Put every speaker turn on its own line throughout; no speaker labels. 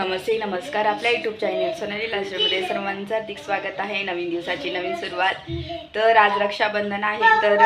नमस्ते नमस्कार. आपल्या YouTube channel Sonali लास्टमध्ये सर्वांचं हार्दिक स्वागत आहे. नवीन दिवसाची नवीन सुरुवात. तर आज रक्षाबंधन आहे तर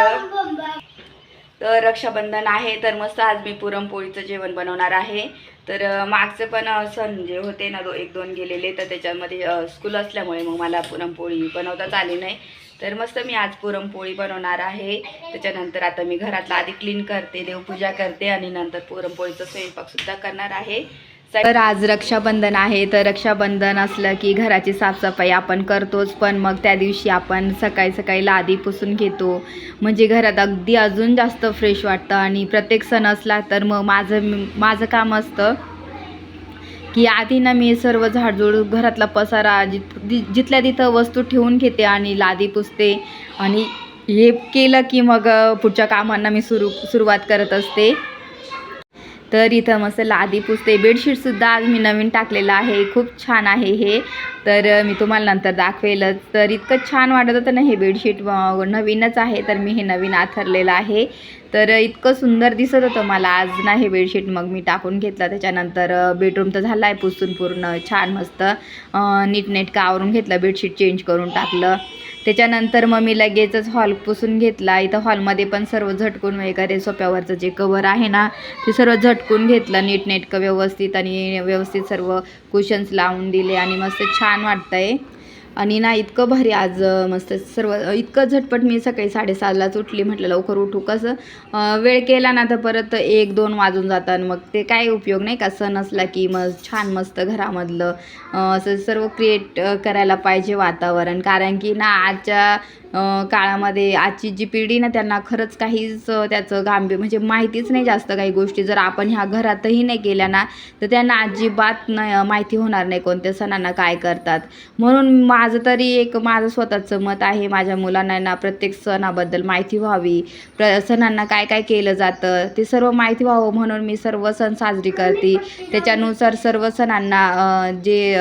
तर रक्षाबंधन आहे तर मस्त आज मी पुरणपोळीचं जेवण बनवणार आहे. तर मागचं पण सण जे होते ना दो एक दोन गेलेले तर त्याच्यामध्ये स्कूल असल्यामुळे मग मला पुरणपोळी बनवताच आली नाही. तर मस्त मी आज पुरणपोळी बनवणार आहे. त्याच्यानंतर आता मी घरातला आधी क्लीन करते देवपूजा करते आणि नंतर पुरणपोळीचा स्वयंपाकसुद्धा करणार आहे. तर आज रक्षाबंधन आहे. तर रक्षाबंधन असलं की घराची साफसफाई आपण करतोच पण मग त्या दिवशी आपण सकाळी सकाळी लादी पुसून घेतो. म्हणजे घरात अगदी अजून जास्त फ्रेश वाटतं आणि प्रत्येक सण असला तर मग माझं माझं काम असतं की आधी ना मी सर्व झाडझूड घरातला पसारा जित जिथल्या तिथं वस्तू ठेवून घेते आणि लादी पुसते. आणि हे केलं की मग पुढच्या कामांना मी सुरू सुरुवात करत असते. तर इथं मस्त लादी पुसते. बेडशीटसुद्धा आज मी नवीन टाकलेलं आहे. खूप छान आहे हे. तर मी तुम्हाला नंतर दाखवेलच. तर इतकं छान वाटत होतं ना हे बेडशीट नवीनच आहे. तर मी हे नवीन आथरलेलं आहे. तर इतकं सुंदर दिसत होतं मला. आज ना हे बेडशीट मग मी टाकून घेतलं. त्याच्यानंतर बेडरूम तर झाला आहे पुसून पूर्ण. छान मस्त नीटनेटकं आवरून घेतलं. बेडशीट चेंज करून टाकलं. त्याच्यानंतर मग मी लगेचच हॉल पुसून घेतला. इथं हॉलमध्ये पण सर्व झटकून वगैरे सोप्यावरचं जे कवर आहे ना ते सर्व झटकून घेतलं नीटनेटकं व्यवस्थित आणि व्यवस्थित सर्व कुशन्स लावून दिले आणि मस्त छान वाटतंय. आणि ना इतकं भारी आज मस्त सर्व इतकं झटपट मी सकाळी साडेसातलाच उठली म्हटलं लवकर उठू कसं? वेळ केला ना तर परत एक दोन वाजून जातात मग ते काय उपयोग नाही का? सण असला की मग छान मस्त घरामधलं असं सर्व क्रिएट करायला पाहिजे वातावरण. कारण की ना आजच्या काळामध्ये आजची जी पिढी ना त्यांना खरंच काहीच त्याचं गांभीर म्हणजे माहितीच नाही जास्त काही गोष्टी. जर आपण ह्या घरातही नाही केल्या ना तर त्यांना अजिबात न माहिती होणार नाही कोणत्या सणांना काय करतात. म्हणून माझं तरी एक माझं स्वतःचं मत आहे माझ्या मुलांना ना प्रत्येक सणाबद्दल माहिती व्हावी. प्र सणांना काय काय केलं जातं ते सर्व माहिती व्हावं म्हणून मी सर्व सण साजरी करते. त्याच्यानुसार सर्व सणांना जे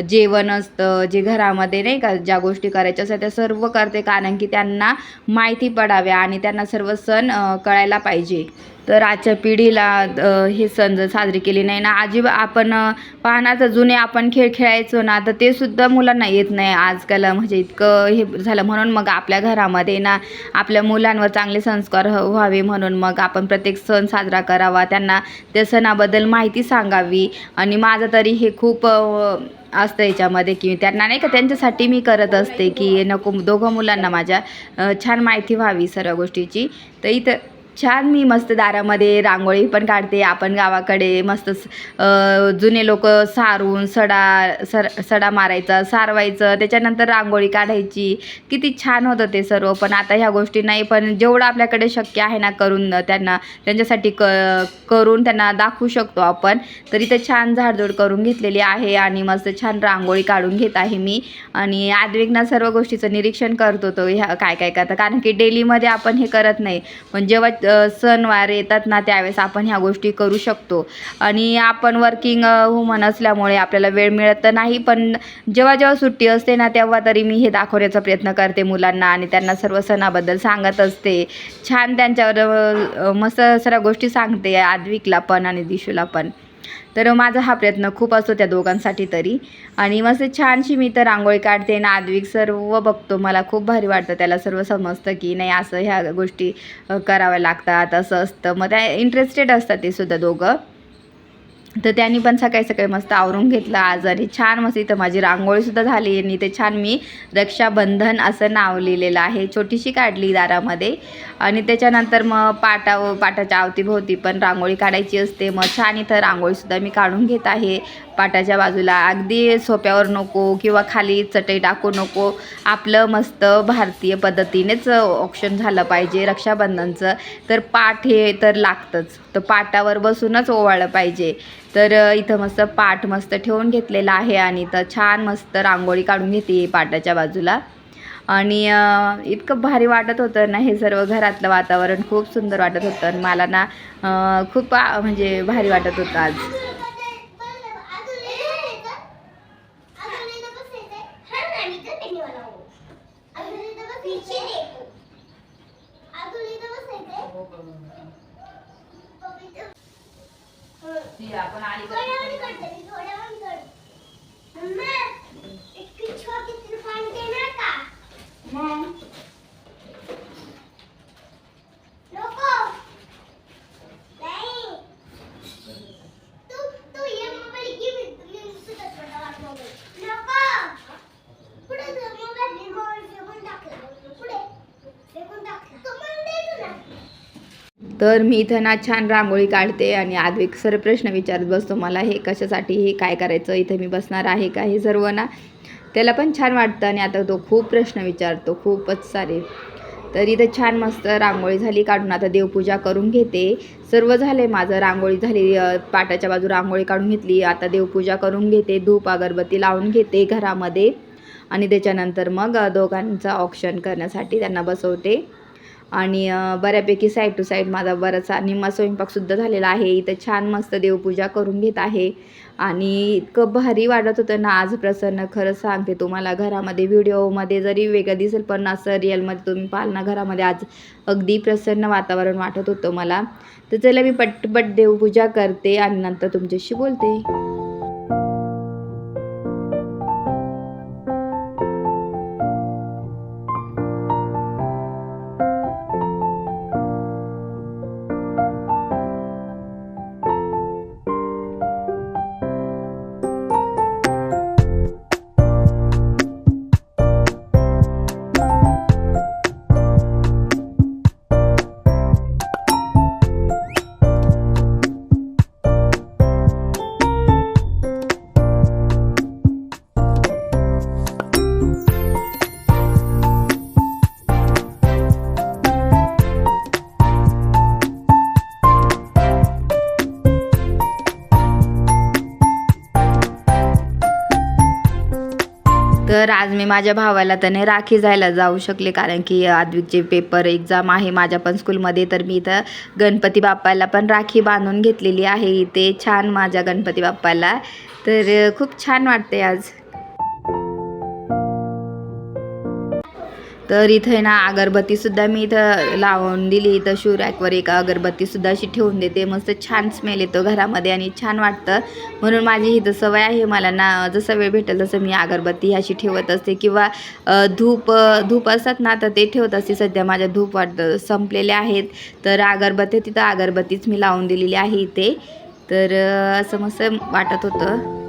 जेवण असतं जे घरामध्ये नाही का ज्या गोष्टी करायच्या असतात त्या सर्व करते कारण की त्यांना माहिती पडाव्या आणि त्यांना सर्व सण कळायला पाहिजे. तर आजच्या पिढीला हे सण जर साजरी केली नाही ना अजिबा आपण पाहणार तर जुने आपण खेळ खेळायचो ना तर ते सुद्धा मुलांना येत नाही. आजकाल म्हणजे इतकं हे झालं म्हणून मग आपल्या घरामध्ये ना आपल्या मुलांवर चांगले संस्कार व्हावे म्हणून मग आपण प्रत्येक सण साजरा करावा. त्यांना त्या सणाबद्दल माहिती सांगावी. आणि माझं तरी हे खूप असतं याच्यामध्ये की त्यांना नाही का त्यांच्यासाठी मी करत असते की नको दोघं मुलांना माझ्या छान माहिती व्हावी सर्व गोष्टीची. तर इथं छान मी मस्त दारामध्ये रांगोळी पण काढते आपण गावाकडे मस्त जुने लोक सारून सडा सर सडा मारायचा सारवायचं त्याच्यानंतर रांगोळी काढायची. किती छान होतं ते सर्व पण आता ह्या गोष्टी नाही पण जेवढं आपल्याकडे शक्य आहे ना करून त्यांना त्यांच्यासाठी क करून त्यांना दाखवू शकतो आपण. तर इथं छान झाडझूड करून घेतलेली आहे आणि मस्त छान रांगोळी काढून घेत आहे मी. आणि आद्विग्ना सर्व गोष्टीचं निरीक्षण करतो तो ह्या काय काय करतं? कारण की डेलीमध्ये आपण हे करत नाही. पण जेव्हा सणवार येतात ना त्यावेळेस आपण ह्या गोष्टी करू शकतो. आणि आपण वर्किंग वुमन असल्यामुळे आपल्याला वेळ मिळत तर नाही पण जेव्हा जेव्हा सुट्टी असते ना तेव्हा तरी मी हे दाखवण्याचा प्रयत्न करते मुलांना आणि त्यांना सर्व सणाबद्दल सांगत असते. छान त्यांच्यावर मस्त सर्व गोष्टी सांगते आद्विकला पण आणि दिशूला पण. तर माझा हा प्रयत्न खूप असतो त्या दोघांसाठी तरी. आणि मस्त छानशी मी तर रांगोळी काढते ना सर्व बघतो. मला खूप भारी वाटतं त्याला सर्व समजतं की नाही असं ह्या गोष्टी कराव्या लागतात असं असतं. मग त्या इंटरेस्टेड असतात ते सुद्धा दोघं. तर त्यांनी पण सकाळी सकाळी मस्त आवरून घेतलं. आज आणि छान मस्त इथं माझी रांगोळीसुद्धा झाली आणि ते छान मी रक्षाबंधन असं नाव लिहिलेलं आहे. छोटीशी काढली दारामध्ये. आणि त्याच्यानंतर मग पाटा पाटाच्या अवतीभोवती पण रांगोळी काढायची असते. मग छान इथं रांगोळीसुद्धा मी काढून घेत आहे. पाटाच्या बाजूला. अगदी सोप्यावर नको किंवा खाली चटई टाकू नको. आपलं मस्त भारतीय पद्धतीनेच ऑप्शन झालं पाहिजे रक्षाबंधनचं. तर पाठ हे तर लागतंच. तर पाटावर बसूनच ओवाळलं पाहिजे. तर इथं मस्त पाठ मस्त ठेवून घेतलेला आहे आणि इथं छान मस्त रांगोळी काढून घेते पाटाच्या बाजूला. आणि इतकं भारी वाटत होतं ना हे सर्व घरातलं वातावरण. खूप सुंदर वाटत होतं आणि मला ना खूप म्हणजे भारी वाटत होतं आज. ती आपण आणि मग? तर मी इथं ना छान रांगोळी काढते आणि आद्विक सर प्रश्न विचारत बसतो मला हे कशासाठी हे काय करायचं? इथं मी बसणार आहे का? हे सर्व ना त्याला पण छान वाटतं आणि आता तो खूप प्रश्न विचारतो खूपच सारे. तर इथं छान मस्त रांगोळी झाली काढून आता देवपूजा करून घेते. सर्व झाले माझं रांगोळी झाली पाटाच्या बाजू रांगोळी काढून घेतली. आता देवपूजा करून घेते धूप अगरबत्ती लावून घेते घरामध्ये. आणि त्याच्यानंतर मग दोघांचं ऑप्शन करण्यासाठी त्यांना बसवते. आणि बऱ्यापैकी साईड टू साईड माझा बराचसा निम्मा स्वयंपाकसुद्धा झालेला आहे. इथं छान मस्त देवपूजा करून घेत आहे. आणि इतकं भारी वाटत होतं ना आज प्रसन्न. खरंच सांगते तुम्हाला घरामध्ये व्हिडिओमध्ये जरी वेगळं दिसेल पण असं रिअलमध्ये तुम्ही पाहाल ना घरामध्ये आज अगदी प्रसन्न वातावरण वाटत होतं मला. तर चला मी पटपट देवपूजा करते आणि नंतर तुमच्याशी बोलते. तर आज मी माझ्या भावाला त्याने राखी जायला जाऊ शकले कारण की आद्विकचे पेपर एक्झाम आहे माझ्या पण स्कूलमध्ये तर मी इथं गणपती बाप्पाला पण राखी बांधून घेतलेली आहे. इथे छान माझ्या गणपती बाप्पाला. तर खूप छान वाटते आज. तर इथे ना अगरबत्तीसुद्धा मी इथं लावून दिली. इथं शू रॅकवर एक अगरबत्तीसुद्धा अशी ठेवून देते. मस्त छान स्मेल येतो घरामध्ये आणि छान वाटतं. म्हणून माझी इथं सवय आहे मला ना जसं वेळ भेटेल तसं मी अगरबत्ती अशी ठेवत असते. किंवा धूप धूप असतात ना तर ते ठेवत असते. सध्या माझ्या धूप वाट संपलेले आहेत. तर अगरबत्ती तिथं अगरबत्तीच मी लावून दिलेली आहे इथे. तर असं मस्त वाटत होतं.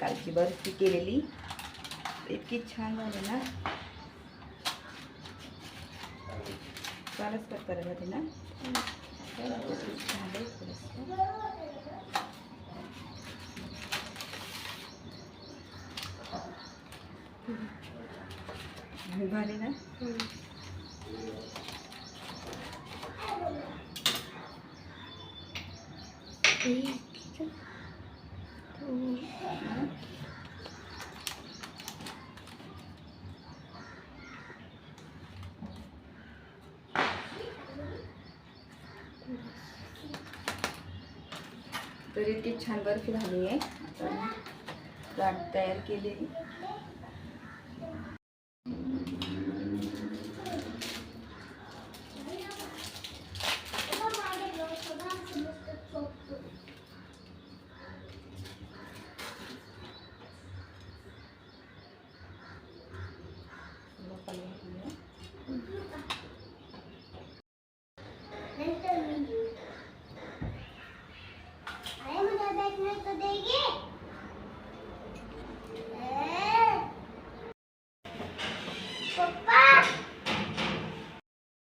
कट करून घेते कालची बर्फी केलेली. इतकी छान झाली ना. चालच कट करायला ते ना. झालंय थोडंसं. भारी ना तर इतकी छान बर्फी झाली आहे तर तयार केलेली.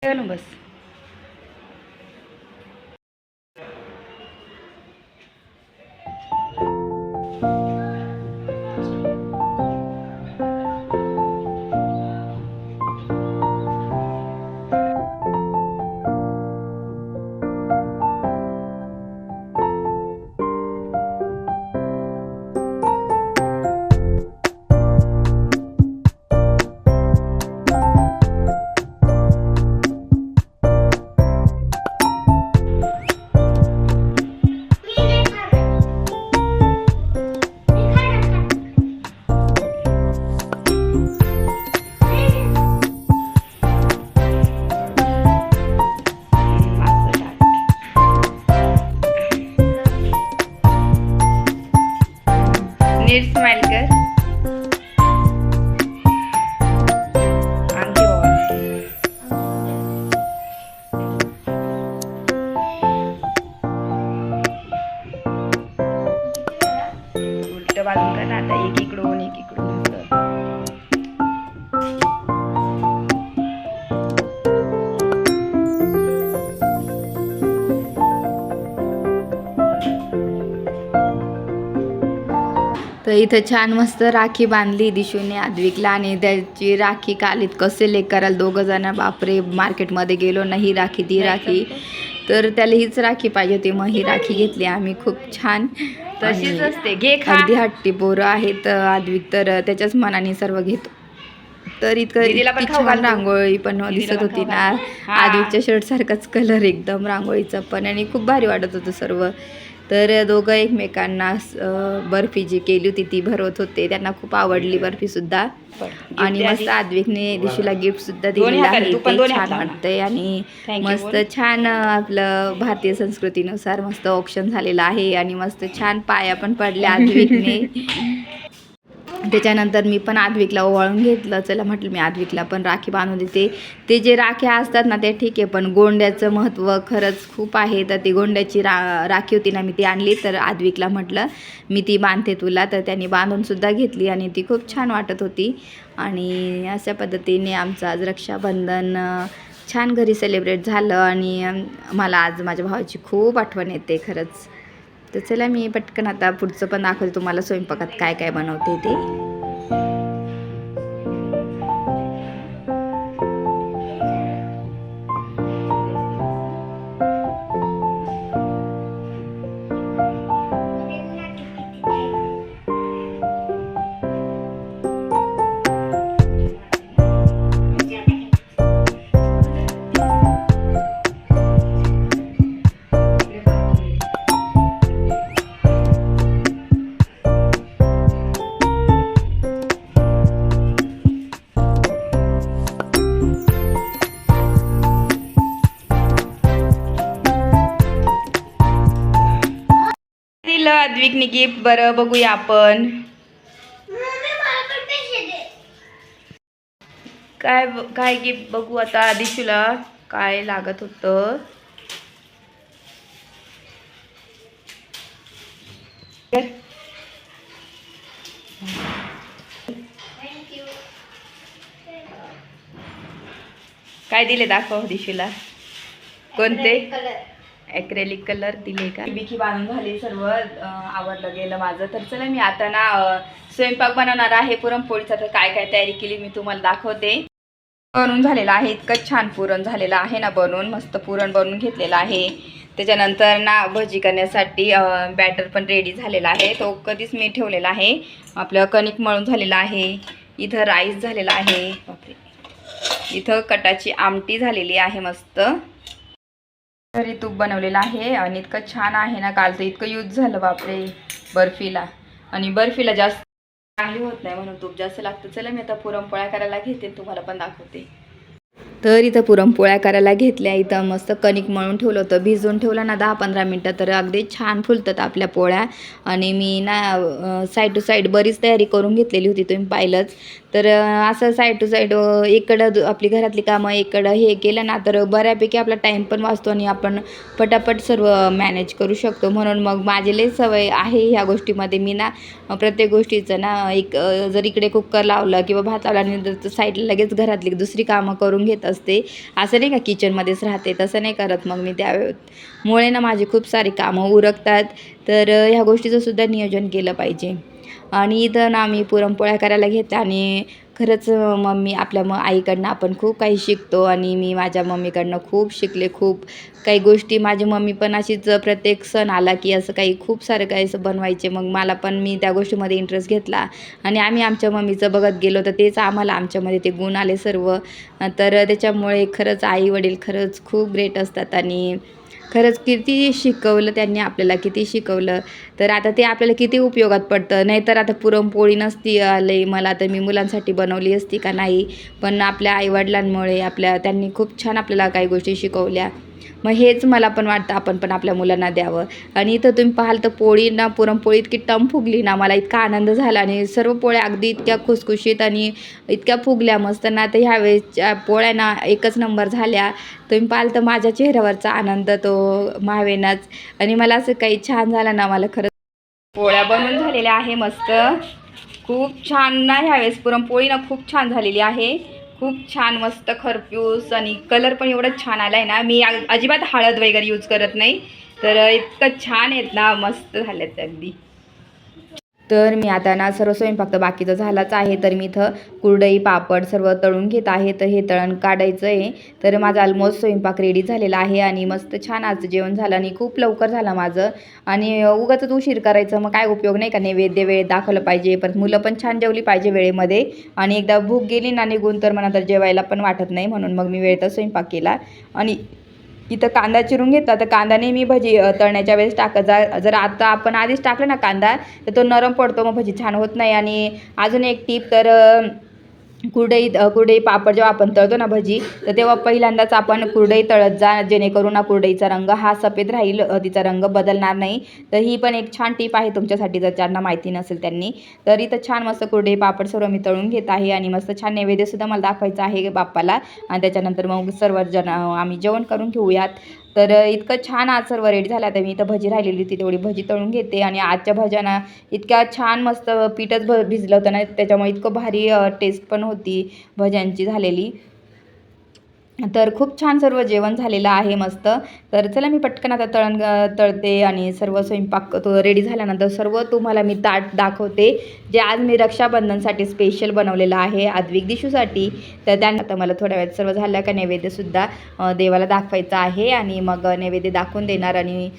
चल बस নীর স্মাইল इथं छान मस्त राखी बांधली दिशूने आद्विकला आणि त्याची राखी कालीत कसे लेक कराल दोघं जण बापरे मार्केटमध्ये गेलो ना ही राखी ती राखी. तर त्याला हीच राखी पाहिजे होती मग ही राखी घेतली आम्ही खूप छान.
तशीच असते. घे
अगदी हट्टी पोरं आहेत आद्विक तर त्याच्याच मनाने सर्व घेतो. तर इतकं इतकी छान. रांगोळी पण
दीदीला
दिसत होती ना.
घालतो. हा.
आद्विकच्या शर्ट सारखाच कलर एकदम रांगोळीचा पण आणि खूप भारी वाटत होतं सर्व. तर दोघं एकमेकांना बर्फी जी केली होती ती भरवत होते. त्यांना खूप आवडली बर्फी सुद्धा आणि मस्त आद्विकने दिशूला गिफ्ट सुद्धा
दोन्ही
दिलेलं
हाताने,
आहे.
तू
छान. वाटतंय आणि मस्त. छान आपलं भारतीय संस्कृतीनुसार मस्त ऑप्शन झालेलं आहे आणि मस्त छान पाया पण पडल्या आद्विकने. त्याच्यानंतर मी पण आद्विकला ओवाळून घेतलं. चला म्हटलं मी आद्विकला पण राखी बांधून देते. ते जे राख्या असतात ना ते ठीक आहे पण गोंड्याचं महत्त्व खरंच खूप आहे. तर ती गोंड्याची रा राखी होती ना मी ती आणली. तर आद्विकला म्हटलं मी ती बांधते तुला. तर त्यांनी बांधूनसुद्धा घेतली आणि ती खूप छान वाटत होती. आणि अशा पद्धतीने आमचं आज रक्षाबंधन छान घरी सेलिब्रेट झालं. आणि मला आज माझ्या भावाची खूप आठवण येते खरंच. तर चला मी पटकन आता पुढचं पण दाखवते तुम्हाला स्वयंपाकात काय काय बनवते ते. अद्विकने गिफ्ट बरं बघूया आपण. काय काय गिफ्ट बघू आता दिशूला काय लागत होतं. काय दिले दाखव दिशूला कोणते? ॲक्रेलिक कलर दिले का? बिकी बांधून झाली सर्व अं, आवरलं गेलं माझं. तर चला मी आता ना स्वयंपाक बनवणार आहे. पुरणपोळीचा तर काय काय तयारी केली मी तुम्हाला दाखवते. बनवून झालेलं आहे. इतकं छान पुरण झालेलं आहे ना बनवून. मस्त पुरण बनवून घेतलेलं आहे. त्याच्यानंतर ना भजी करण्यासाठी बॅटर पण रेडी झालेला आहे. तो कधीच मी ठेवलेला आहे. आपलं कणिक मळून झालेलं आहे. इथं राईस झालेला आहे. बापरे. इथं कटाची आमटी झालेली आहे मस्त. घरी तूप बनवलेलं आहे आणि इतकं छान आहे ना काल तर इतकं यूज झालं बापरे. बर्फीला. आणि बर्फीला जास्त चांगली होत नाही म्हणून तूप जास्त लागतं. चला मी आता पुरणपोळ्या करायला घेते तुम्हाला पण दाखवते. तर इथं पुरणपोळ्या करायला घेतल्या. इथं मस्त कणिक मळून ठेवलं होतं. भिजवून ठेवलं ना दहा पंधरा मिनटं तर अगदी छान फुलतात आपल्या पोळ्या. आणि मी ना साईड टू साईड बरीच तयारी करून घेतलेली होती. तुम्ही पाहिलंच. तर असं साईड टू साईड इकडं आपली घरातली कामं इकडं हे केलं ना तर बऱ्यापैकी आपला टाईम पण वाचतो आणि आपण पटापट सर्व मॅनेज करू शकतो. म्हणून मग माझी लई सवय आहे ह्या गोष्टीमध्ये. मी ना प्रत्येक गोष्टीचं ना एक जर इकडे कुकर लावलं किंवा भात लावला आणि साईडला लगेच घरातली दुसरी कामं करून घेत असते. असं नाही का किचनमध्येच राहते तसं नाही करत मग मी त्यामुळे ना माझी खूप सारी कामं उरकतात. तर ह्या गोष्टीचं सुद्धा नियोजन केलं पाहिजे. आणि इथं ना आम्ही पुरणपोळ्या करायला घेते आणि खरंच मम्मी आपल्या म आईकडनं आपण खूप काही शिकतो आणि मी माझ्या मम्मीकडनं खूप शिकले खूप काही गोष्टी. माझी मम्मी पण अशीच प्रत्येक सण आला की असं काही खूप सारं काही असं बनवायचे. मग मला पण मी त्या गोष्टीमध्ये इंटरेस्ट घेतला. आणि आम्ही आमच्या मम्मीचं बघत गेलो तर तेच आम्हाला आमच्यामध्ये ते गुण आले सर्व. तर त्याच्यामुळे खरंच आई वडील खरंच खूप ग्रेट असतात आणि खरंच किती शिकवलं त्यांनी आपल्याला किती शिकवलं. तर आता ते आपल्याला किती उपयोगात पडतं? नाहीतर आता पुरणपोळी नसती आले मला तर मी मुलांसाठी बनवली असती का नाही? पण आपल्या आईवडिलांमुळे आपल्या त्यांनी खूप छान आपल्याला काही गोष्टी शिकवल्या. मग हेच मला पण वाटतं आपण पण आपल्या मुलांना द्यावं. आणि इथं तुम्ही पाहाल तर पोळी ना पुरणपोळी इतकी टम फुगली ना मला इतका आनंद झाला. आणि सर्व पोळ्या अगदी इतक्या खुसखुशीत आणि इतक्या फुगल्या मस्त ना. तर ह्यावेळेसच्या पोळ्या ना एकच नंबर झाल्या. तुम्ही पाहाल तर माझ्या चेहऱ्यावरचा आनंद तो मावेनाच. आणि मला असं काही छान झालं ना मला खरंच पोळ्या बनवून झालेल्या आहे मस्त. खूप छान ना ह्यावेळेस पुरणपोळी ना खूप छान झालेली आहे. खूप छान मस्त खरपूस आणि कलर पण एवढा छान आला आहे ना. मी अजिबात हळद वगैरे यूज करत नाही. तर इतकं छान आहेत ना मस्त झालेत अगदी. तर मी आता ना सर्व स्वयंपाक तर बाकीचं झालाच आहे तर मी इथं कुरडई पापड सर्व तळून घेत आहे. तर हे तळण काढायचं आहे तर माझा ऑलमोस्ट स्वयंपाक रेडी झालेला आहे आणि मस्त छान आज जेवण झालं आणि खूप लवकर झालं माझं. आणि उगाच उशीर करायचं मग काय उपयोग नाही का? नैवेद्य वेळेत दाखवलं पाहिजे परत मुलं पण छान जेवली पाहिजे वेळेमध्ये. आणि एकदा भूक गेली ना निघून तर मला तर जेवायला पण वाटत नाही म्हणून मग मी वेळेतच स्वयंपाक केला. आणि इथं कांदा चिरून घेतला तर कांदा नेहमी भजी तळण्याच्या वेळेस टाकत जा जर आता आपण आधीच टाकलं ना कांदा तर तो नरम पडतो मग भजी छान होत नाही. आणि अजून एक टीप तर कुरडई कुरडई पापड जेव्हा आपण तळतो ना भजी तर तेव्हा पहिल्यांदाच आपण कुरडई तळत जा जेणेकरून ना कुरडईचा रंग हा सफेद राहील तिचा रंग बदलणार नाही. तर ही पण एक छान टीप आहे तुमच्यासाठी जर ज्यांना माहिती नसेल त्यांनी. तर इथं छान मस्त कुरडई पापड सर्व मी तळून घेत आहे आणि मस्त छान नैवेद्यसुद्धा मला दाखवायचं आहे बाप्पाला. आणि त्याच्यानंतर मग सर्वजण आम्ही जेवण करून घेऊयात. तर इतकं छान आज सर्व रेडी झाला आता मी. इथं भजी राहिलेली होती तेवढी भजी तळून घेते आणि आजच्या भज्यांना इतक्या छान मस्त पीठच भ भिजलं होतं ना त्याच्यामुळे इतकं भारी टेस्ट पण होती भज्यांची झालेली. तर खूप छान सर्व जेवण झालेलं आहे मस्त. तर चला मी पटकन आता तळण तळते आणि सर्व स्वयंपाक तो रेडी झाल्यानंतर सर्व तुम्हाला मी ताट दाखवते. जे आज मी रक्षाबंधनसाठी स्पेशल बनवलेलं आहे आद्विक दिशूसाठी. तर त्या आता मला थोड्या वेळात सर्व झालं का नैवेद्यसुद्धा देवाला दाखवायचं आहे आणि मग नैवेद्य दाखवून देणार आणि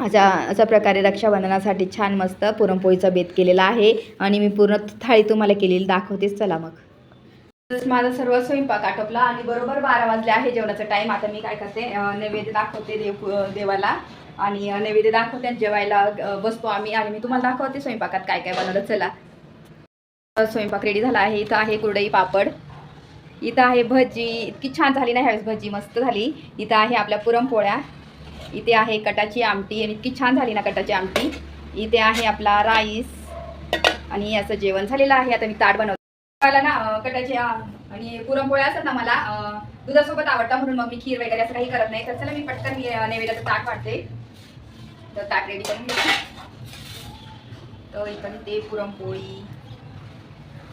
अशा अशा प्रकारे रक्षाबंधनासाठी छान मस्त पुरणपोळीचा बेत केलेला आहे आणि मी पूर्ण थाळी तुम्हाला केलेली दाखवतेच. चला मग. माझा सर्व स्वयंपाक आटोपला आणि बरोबर बारा वाजले आहे जेवणाचा टाईम आता मी काय करते नैवेद्य दाखवते देव देवाला. आणि नैवेद्य दाखवते आणि जेवायला बसतो आम्ही. आणि मी तुम्हाला दाखवते स्वयंपाकात काय काय बनवलं. चला. स्वयंपाक रेडी झाला आहे. इथं आहे कुरडई पापड. इथं आहे भजी. इतकी छान झाली ना ह्यावेळेस भजी. मस्त झाली. इथं आहे आपल्या पुरणपोळ्या. इथे आहे कटाची आमटी आणि इतकी छान झाली ना कटाची आमटी. इथे आहे आपला राईस. आणि याचं जेवण झालेलं आहे. आता मी ताट बनवते. ना अं, कटाची आणि पुरणपोळ्या असतात ना मला दुधासोबत आवडता म्हणून मग मी खीर वगैरे असं काही करत नाही. तर चला मी पटकन मी नैवेद्याचं ताट वाटते. तर ताट रेडी करून घेते. तर इकडे ते पुरणपोळी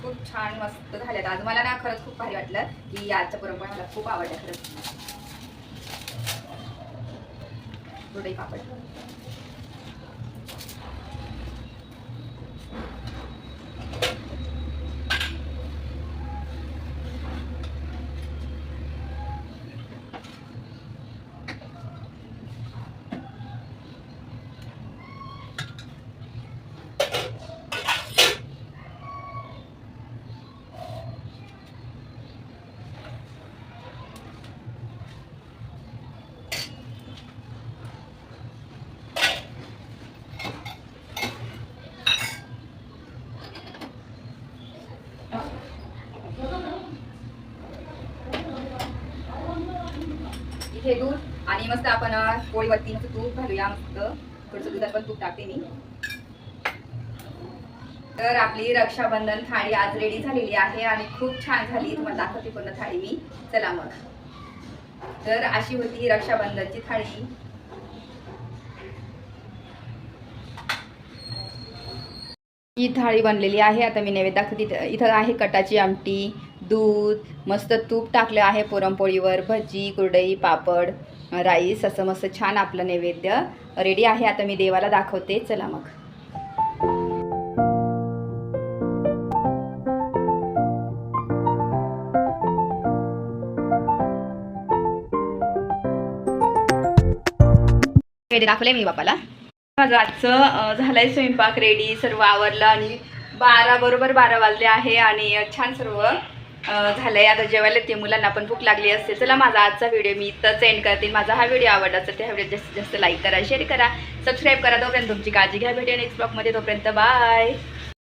खूप छान मस्त झाल्यात. आज मला ना खरंच खूप भारी वाटलं की आजच्या पुरणपोळ्या मला खूप आवडल्या खरंच. कुरडई पापड. इथे दूध आणि मस्त आपण पोळीवरती मस्त तूप घालूया मस्त. थोडंसं दुधात पण तूप टाकते मी. तर आपली रक्षाबंधन थाळी आज रेडी झालेली आहे आणि खूप छान झाली. तुम्हाला दाखवते पूर्ण थाळी मी. चला मग. तर अशी होती ही रक्षाबंधनची थाळी. ही थाळी बनलेली आहे. आता मी नैवेद्य दाखवते इथं आहे कटाची आमटी. दूध मस्त तूप टाकलं आहे पुरणपोळीवर भजी कुरडई पापड राईस असं मस्त छान आपलं नैवेद्य रेडी आहे. आता मी देवाला दाखवते. चला मग. दाखवले मी बापाला. माझं आजचं झालंय स्वयंपाक रेडी सर्व आवरलं आणि बारा बरोबर बारा वाजले आहे आणि छान सर्व झालंय. आता जेवायला ते मुलांना पण भूक लागली असते चला माझा आजचा व्हिडिओ मी इथंच एंड करते. माझा हा व्हिडिओ आवडला तर त्या व्हिडिओ जास्तीत जास्त लाईक करा शेअर करा सबस्क्राईब करा. तोपर्यंत तुमची काळजी घ्या. भेटेल नेक्स्ट ब्लॉगमध्ये तोपर्यंत बाय